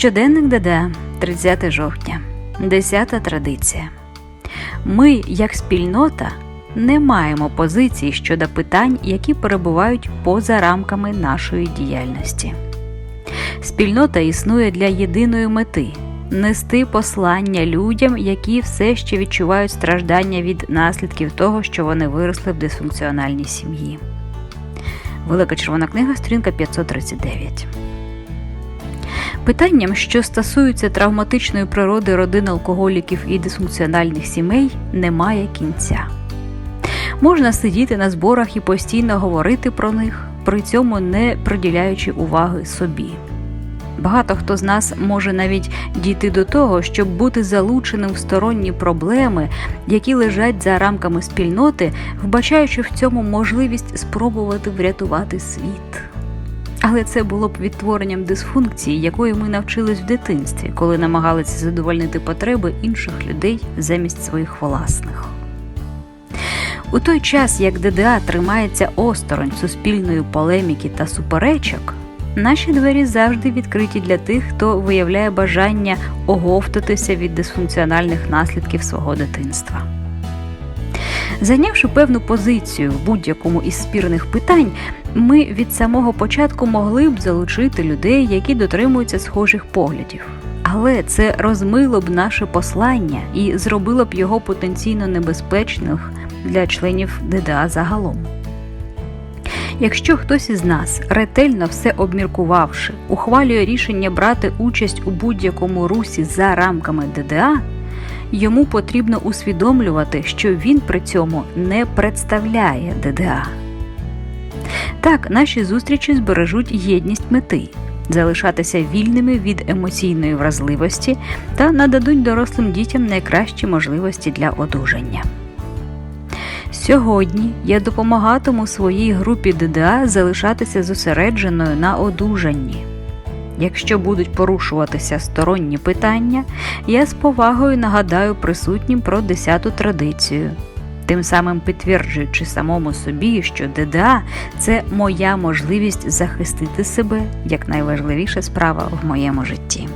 Щоденник ДДА, 30 жовтня, 10 традиція. Ми, як спільнота, не маємо позиції щодо питань, які перебувають поза рамками нашої діяльності. Спільнота існує для єдиної мети нести послання людям, які все ще відчувають страждання від наслідків того, що вони виросли в дисфункціональній сім'ї. Велика червона книга, сторінка 539. Питанням, що стосуються травматичної природи родин алкоголіків і дисфункціональних сімей, немає кінця. Можна сидіти на зборах і постійно говорити про них, при цьому не приділяючи уваги собі. Багато хто з нас може навіть дійти до того, щоб бути залученим в сторонні проблеми, які лежать за рамками спільноти, вбачаючи в цьому можливість спробувати врятувати світ. Але це було б відтворенням дисфункції, якої ми навчились в дитинстві, коли намагалися задовольнити потреби інших людей замість своїх власних. У той час, як ДДА тримається осторонь суспільної полеміки та суперечок, наші двері завжди відкриті для тих, хто виявляє бажання оговтатися від дисфункціональних наслідків свого дитинства. Зайнявши певну позицію в будь-якому із спірних питань, ми від самого початку могли б залучити людей, які дотримуються схожих поглядів. Але це розмило б наше послання і зробило б його потенційно небезпечним для членів ДДА загалом. Якщо хтось із нас, ретельно все обміркувавши, ухвалює рішення брати участь у будь-якому русі за рамками ДДА, йому потрібно усвідомлювати, що він при цьому не представляє ДДА. Так, наші зустрічі збережуть єдність мети, залишатися вільними від емоційної вразливості та нададуть дорослим дітям найкращі можливості для одужання. Сьогодні я допомагатиму своїй групі ДДА залишатися зосередженою на одужанні. Якщо будуть порушуватися сторонні питання, я з повагою нагадаю присутнім про 10-ту традицію, тим самим підтверджуючи самому собі, що ДДА це моя можливість захистити себе як найважливіша справа в моєму житті.